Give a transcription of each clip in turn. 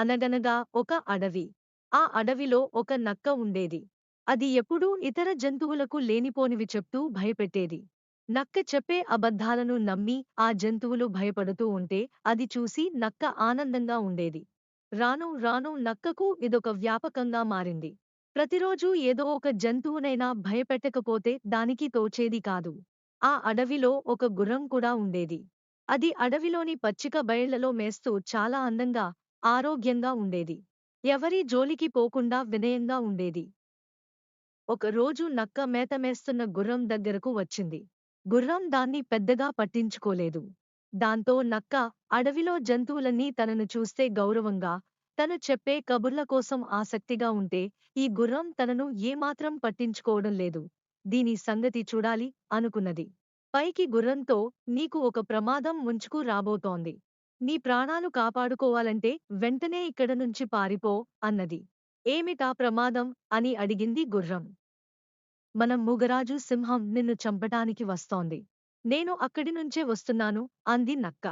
అనగనగా ఒక అడవి. ఆ అడవిలో ఒక నక్క ఉండేది. అది ఎప్పుడూ ఇతర జంతువులకు లేనిపోనివి చెప్తూ భయపెట్టేది. నక్క చెప్పే అబద్ధాలను నమ్మి ఆ జంతువులు భయపడుతూ ఉంటే అది చూసి నక్క ఆనందంగా ఉండేది. రాను రాను నక్కకు ఇదొక వ్యాపకంగా మారింది. ప్రతిరోజూ ఏదో ఒక జంతువునైనా భయపెట్టకపోతే దానికి తోచేది కాదు. ఆ అడవిలో ఒక గుర్రం కూడా ఉండేది. అది అడవిలోని పచ్చిక బయళ్ళలో మేస్తూ చాలా అందంగా ఆరోగ్యంగా ఉండేది. ఎవరి జోలికి పోకుండా వినయంగా ఉండేది. ఒకరోజు నక్క మేతమేస్తున్న గుర్రం దగ్గరకు వచ్చింది. గుర్రం దాన్ని పెద్దగా పట్టించుకోలేదు. దాంతో నక్క అడవిలో జంతువులన్నీ తనను చూస్తే గౌరవంగా తను చెప్పే కబుర్ల కోసం ఆసక్తిగా ఉంటే ఈ గుర్రం తనను ఏమాత్రం పట్టించుకోవడం లేదు. దీని సంగతి చూడాలి అనుకున్నది. పైకి గుర్రంతో నీకు ఒక ప్రమాదం ముంచుకు రాబోతోంది. నీ ప్రాణాలు కాపాడుకోవాలంటే వెంటనే ఇక్కడ నుంచి పారిపో అన్నది. ఏమిటా ప్రమాదం? అని అడిగింది గుర్రం. మనం మూగరాజు సింహం నిన్ను చంపటానికి వస్తోంది. నేను అక్కడి నుంచే వస్తున్నాను అంది నక్క.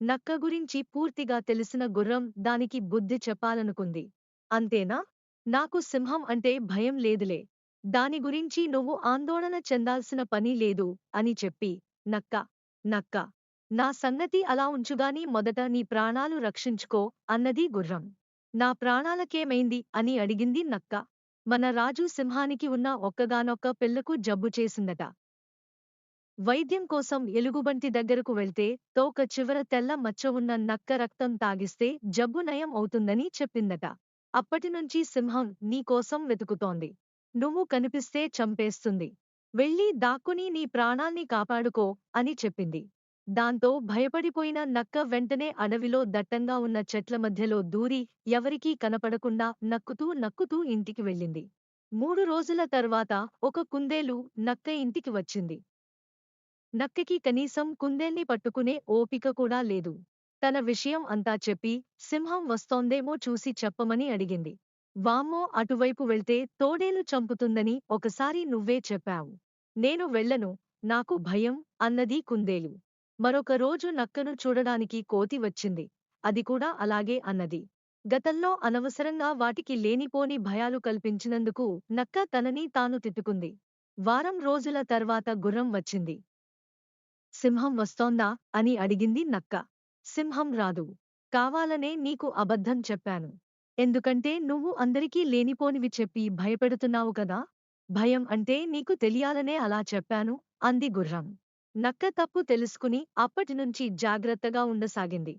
నక్క గురించి పూర్తిగా తెలిసిన గుర్రం దానికి బుద్ధి చెప్పాలనుకుంది. అంతేనా? నాకు సింహం అంటే భయం లేదులే. దాని గురించి నువ్వు ఆందోళన చెందాల్సిన పని లేదు అని చెప్పి నక్క నక్క నా సంగతి అలా ఉంచుగాని మొదట నీ ప్రాణాలు రక్షించుకో అన్నది గుర్రం. నా ప్రాణాలకేమైంది అని అడిగింది నక్క. మన రాజు సింహానికి ఉన్న ఒక్కగానొక్క పిల్లకు జబ్బు చేసిందట. వైద్యం కోసం ఎలుగుబంటి దగ్గరకు వెళ్తే తోక చివర తెల్ల మచ్చ ఉన్న నక్క రక్తం తాగిస్తే జబ్బు నయం అవుతుందని చెప్పిందట. అప్పటినుంచి సింహం నీకోసం వెతుకుతోంది. నువ్వు కనిపిస్తే చంపేస్తుంది. వెళ్ళి దాక్కుని నీ ప్రాణాల్ని కాపాడుకో అని చెప్పింది. దాంతో భయపడిపోయిన నక్క వెంటనే అడవిలో దట్టంగా ఉన్న చెట్ల మధ్యలో దూరి ఎవరికీ కనపడకుండా నక్కుతూ నక్కుతూ ఇంటికి వెళ్ళింది. మూడు రోజుల తర్వాత ఒక కుందేలు నక్క ఇంటికి వచ్చింది. నక్కకి కనీసం కుందేల్ని పట్టుకునే ఓపిక కూడా లేదు. తన విషయం అంతా చెప్పి సింహం వస్తోందేమో చూసి చెప్పమని అడిగింది. వామ్మో అటువైపు వెళ్తే తోడేలు చంపుతుందని ఒకసారి నువ్వే చెప్పావు. నేను వెళ్ళను. నాకు భయం అన్నది కుందేలు. మరొక రోజు నక్కను చూడడానికి కోతి వచ్చింది. అది కూడా అలాగే అన్నది. గతంలో అనవసరంగా వాటికి లేనిపోని భయాలు కల్పించినందుకు నక్క తనని తాను తిట్టుకుంది. వారం రోజుల తర్వాత గుర్రం వచ్చింది. సింహం వస్తోందా? అని అడిగింది నక్క. సింహం రాదు. కావాలనే నీకు అబద్ధం చెప్పాను. ఎందుకంటే నువ్వు అందరికీ లేనిపోనివి చెప్పి భయపెడుతున్నావు కదా. భయం అంటే నీకు తెలియాలనే అలా చెప్పాను అంది గుర్రం. నక్క తప్పు తెలుసుకుని అప్పటినుంచి జాగ్రత్తగా ఉండసాగింది.